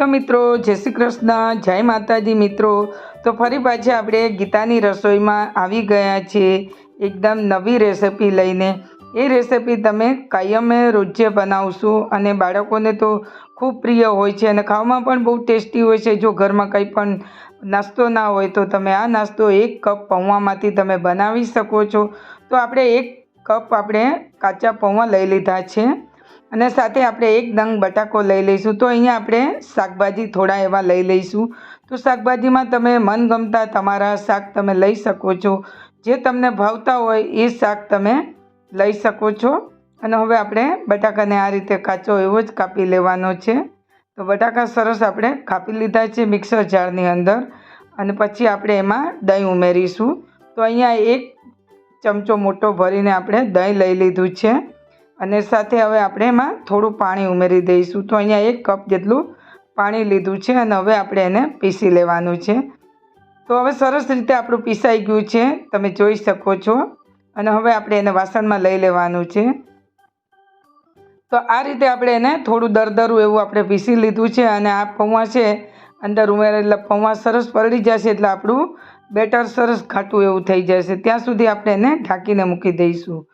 તો મિત્રો, જય શ્રી કૃષ્ણ, જય માતાજી મિત્રો. તો ફરી પાછી આપણે ગીતાની રસોઈમાં આવી ગયા છીએ. એકદમ નવી રેસિપી લઈને. એ રેસિપી તમે કાયમે રોજે બનાવશું અને બાળકોને તો ખૂબ પ્રિય હોય છે અને ખાવામાં પણ બહુ ટેસ્ટી હોય છે. જો ઘરમાં કંઈ પણ નાસ્તો ના હોય તો તમે આ નાસ્તો એક કપ પૌવામાંથી તમે બનાવી શકો છો. તો આપણે એક કપ આપણે કાચા પૌવા લઈ લીધા છે. અને સાથે આપણે એક ડંગ બટાકો લઈ લઈશું. તો અહીંયા આપણે શાકભાજી થોડા એવા લઈ લઈશું. તો શાકભાજીમાં તમે મનગમતા તમારા શાક તમે લઈ શકો છો. જે તમને ભાવતા હોય એ શાક તમે લઈ શકો છો. અને હવે આપણે બટાકાને આ રીતે કાચો એવો જ કાપી લેવાનો છે. તો બટાકા સરસ આપણે કાપી લીધા છે મિક્સર જારની અંદર. અને પછી આપણે એમાં દહીં ઉમેરીશું. તો અહીંયા એક ચમચો મોટો ભરીને આપણે દહીં લઈ લીધું છે. અને સાથે હવે આપણે એમાં થોડું પાણી ઉમેરી દઈશું. તો અહીંયા એક કપ જેટલું પાણી લીધું છે અને હવે આપણે એને પીસી લેવાનું છે. તો હવે સરસ રીતે આપણું પીસાઈ ગયું છે. તમે જોઈ શકો છો. અને હવે આપણે એને વાસણમાં લઈ લેવાનું છે. તો આ રીતે આપણે એને થોડું દરદરું એવું આપણે પીસી લીધું છે અને આ પૌવા છે અંદર ઉમેરેલા પૌવા સરસ પલળી જશે એટલે આપણું બેટર સરસ ઘાટું એવું થઈ જશે. ત્યાં સુધી આપણે એને ઢાંકીને મૂકી દઈશું.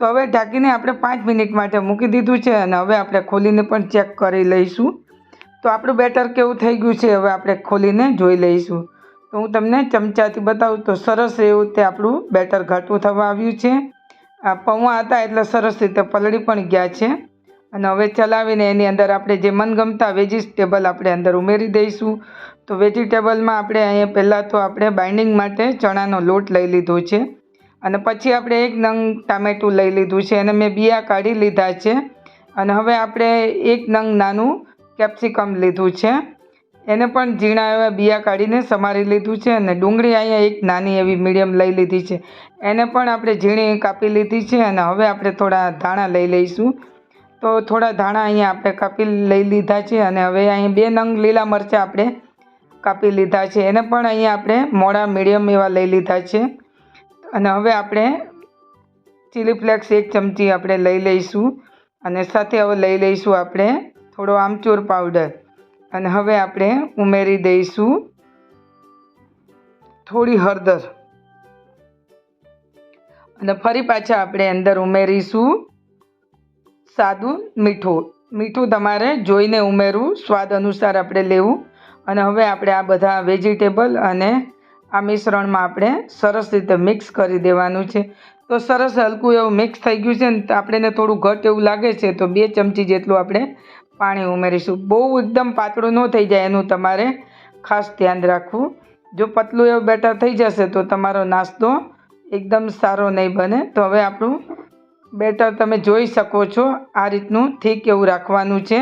તો હવે ઢાંકીને આપણે પાંચ મિનિટ માટે મૂકી દીધું છે અને હવે આપણે ખોલીને પણ ચેક કરી લઈશું. તો આપણું બેટર કેવું થઈ ગયું છે હવે આપણે ખોલીને જોઈ લઈશું. તો હું તમને ચમચાથી બતાવું તો સરસ એવું તે આપણું બેટર ઘાટું થવા આવ્યું છે. આ પૌવા હતા એટલે સરસ રીતે પલળી પણ ગયા છે. અને હવે ચલાવીને એની અંદર આપણે જે મનગમતા વેજીટેબલ આપણે અંદર ઉમેરી દઈશું. તો વેજીટેબલમાં આપણે અહીંયા પહેલાં તો આપણે બાઇન્ડિંગ માટે ચણાનો લોટ લઈ લીધો છે. અને પછી આપણે એક નંગ ટામેટું લઈ લીધું છે અને મેં બિયા કાઢી લીધા છે. અને હવે આપણે એક નંગ નાનું કેપ્સિકમ લીધું છે. એને પણ ઝીણા એવા બિયા કાઢીને સમારી લીધું છે અને ડુંગળી અહીંયા એક નાની એવી મીડિયમ લઈ લીધી છે. એને પણ આપણે ઝીણી કાપી લીધી છે અને હવે આપણે થોડા ધાણા લઈ લઈશું. તો થોડા ધાણા અહીંયા આપણે કાપી લઈ લીધા છે અને હવે અહીં બે નંગ લીલા મરચાં આપણે કાપી લીધા છે. એને પણ અહીંયા આપણે મોડા મીડિયમ એવા લઈ લીધા છે. અને હવે આપણે ચીલી ફ્લેક્સ એક ચમચી આપણે લઈ લઈશું. અને સાથે હવે લઈ લઈશું આપણે થોડો આમચૂર પાવડર અને હવે આપણે ઉમેરી દઈશું થોડી હળદર. અને ફરી પાછા આપણે અંદર ઉમેરીશું સાદું મીઠું. મીઠું તમારે જોઈને ઉમેરવું, સ્વાદ અનુસાર આપણે લેવું. અને હવે આપણે આ બધા વેજીટેબલ અને આ મિશ્રણમાં આપણે સરસ રીતે મિક્સ કરી દેવાનું છે. તો સરસ હલકું એવું મિક્સ થઈ ગયું છે ને આપણને થોડું ઘટ એવું લાગે છે, તો બે ચમચી જેટલું આપણે પાણી ઉમેરીશું. બહુ એકદમ પાતળું ન થઈ જાય એનું તમારે ખાસ ધ્યાન રાખવું. જો પતલું એવું બેટર થઈ જશે, તો તમારો નાસ્તો એકદમ સારો નહીં બને. તો હવે આપણું બેટર તમે જોઈ શકો છો, આ રીતનું થીક એવું રાખવાનું છે.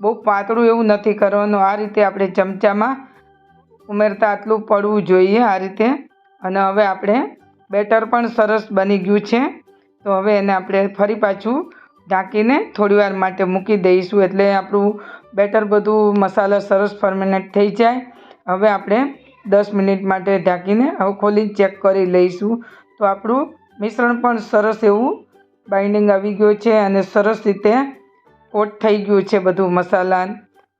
બહુ પાતળું એવું નથી કરવાનું. આ રીતે આપણે ચમચામાં ઉમેરતા આટલું પડવું જોઈએ આ રીતે. અને હવે આપણે બેટર પણ સરસ બની ગયું છે. તો હવે એને આપણે ફરી પાછું ઢાંકીને થોડીવાર માટે મૂકી દઈશું. એટલે આપણું બેટર બધું મસાલા સરસ ફર્મેનેટ થઈ જાય. હવે આપણે દસ મિનિટ માટે ઢાંકીને હવે ખોલીને ચેક કરી લઈશું. તો આપણું મિશ્રણ પણ સરસ એવું બાઇન્ડિંગ આવી ગયું છે અને સરસ રીતે કોટ થઈ ગયું છે બધું મસાલા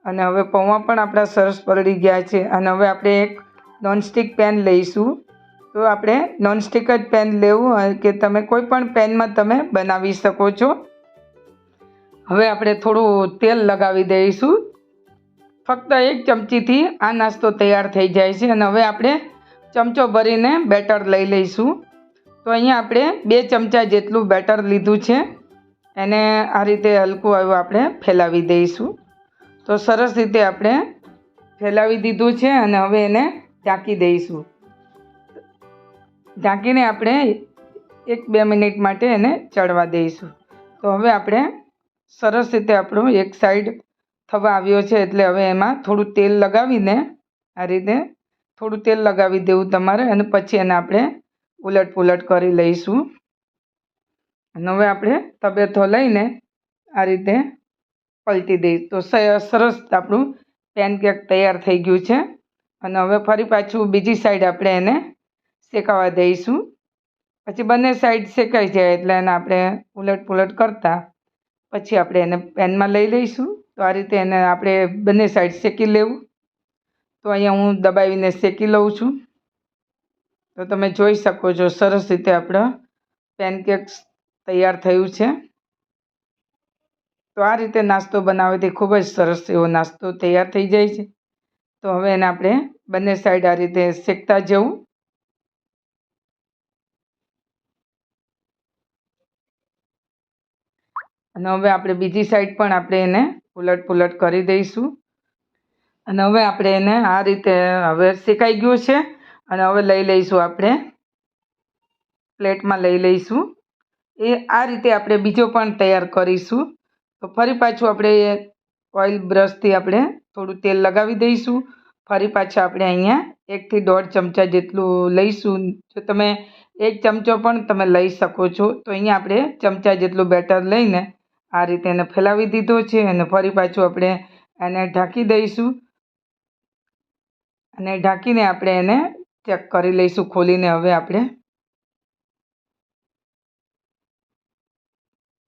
અને હવે પૌવા પણ આપણા સરસ પલળી ગયા છે. અને હવે આપણે એક નોનસ્ટિક પેન લઈશું. તો આપણે નોનસ્ટિક જ પેન લેવું કે તમે કોઈ પણ પેનમાં તમે બનાવી શકો છો. હવે આપણે થોડું તેલ લગાવી દઈશું. ફક્ત એક ચમચીથી આ નાસ્તો તૈયાર થઈ જાય છે. અને હવે આપણે ચમચો ભરીને બેટર લઈ લઈશું. તો અહીંયા આપણે બે ચમચા જેટલું બેટર લીધું છે. એને આ રીતે હલકું એવું આપણે ફેલાવી દઈશું. તો સરસ રીતે આપણે ફેલાવી દીધું છે અને હવે એને ઢાંકી દઈશું. ઢાંકીને આપણે એક બે મિનિટ માટે એને ચડવા દઈશું. તો હવે આપણે સરસ રીતે આપણું એક સાઈડ થવા આવ્યો છે એટલે હવે એમાં થોડું તેલ લગાવીને આ રીતે થોડું તેલ લગાવી દેવું તમારે અને પછી એને આપણે ઉલટ પુલટ કરી લઈશું. અને હવે આપણે તબેથો લઈને આ રીતે પલટી દઈશ તો સરસ આપણું પેનકેક તૈયાર થઈ ગયું છે. અને હવે ફરી પાછું બીજી સાઈડ આપણે એને શેકાવા દઈશું. પછી બંને સાઈડ શેકાઈ જાય એટલે એને આપણે ઉલટ પુલટ કરતા. પછી આપણે એને પેનમાં લઈ લઈશું. તો આ રીતે એને આપણે બંને સાઈડ શેકી લેવું. તો અહીંયા હું દબાવીને શેકી લઉં છું. તો તમે જોઈ શકો છો સરસ રીતે આપણો પેનકેક્સ તૈયાર થયું છે. તો આ રીતે નાસ્તો બનાવવાથી ખૂબ જ સરસ એવો નાસ્તો તૈયાર થઈ જાય છે. તો હવે એને આપણે બંને સાઈડ આ રીતે શેકતા જવું. અને હવે આપણે બીજી સાઈડ પણ આપણે એને ઉલટ પુલટ કરી દઈશું. અને હવે આપણે એને આ રીતે હવે શેકાઈ ગયું છે. અને હવે લઈ લઈશું આપણે પ્લેટમાં લઈ લઈશું. એ આ રીતે આપણે બીજો પણ તૈયાર કરીશું. તો ફરી પાછું આપણે ઓઇલ બ્રશથી આપણે થોડું તેલ લગાવી દઈશું. ફરી પાછા આપણે અહીંયા એકથી દોઢ ચમચા જેટલું લઈશું. જો તમે એક ચમચો પણ તમે લઈ શકો છો, તો અહીંયા આપણે ચમચા જેટલું બેટર લઈને આ રીતે એને ફેલાવી દીધો છે અને ફરી પાછું આપણે એને ઢાંકી દઈશું. અને ઢાંકીને આપણે એને ચેક કરી લઈશું, ખોલીને. હવે આપણે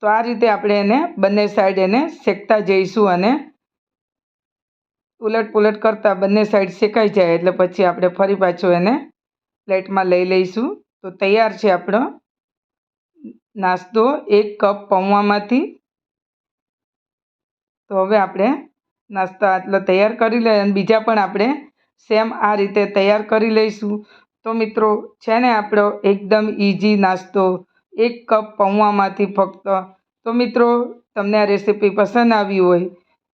તો આ રીતે આપણે એને બંને સાઈડ એને શેકતા જઈશું અને ઉલટ પુલટ કરતાં બંને સાઈડ શેકાઈ જાય એટલે પછી આપણે ફરી પાછું એને પ્લેટમાં લઈ લઈશું. તો તૈયાર છે આપણો નાસ્તો એક કપ પૌવામાંથી તો હવે આપણે નાસ્તા આટલો તૈયાર કરી લઈએ અને બીજા પણ આપણે સેમ આ રીતે તૈયાર કરી લઈશું. તો મિત્રો, છે ને આપણો એકદમ ઇઝી નાસ્તો એક કપ પૌવામાંથી ફક્ત. તો મિત્રો, તમને આ રેસીપી પસંદ આવી હોય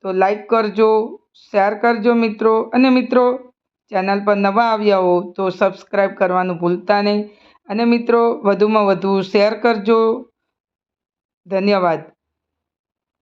તો લાઈક કરજો શેર કરજો મિત્રો. અને મિત્રો, ચેનલ પર નવા આવ્યા હો તો સબસ્ક્રાઈબ કરવાનું ભૂલતા નહીં. અને મિત્રો, વધુમાં વધુ શેર કરજો. ધન્યવાદ.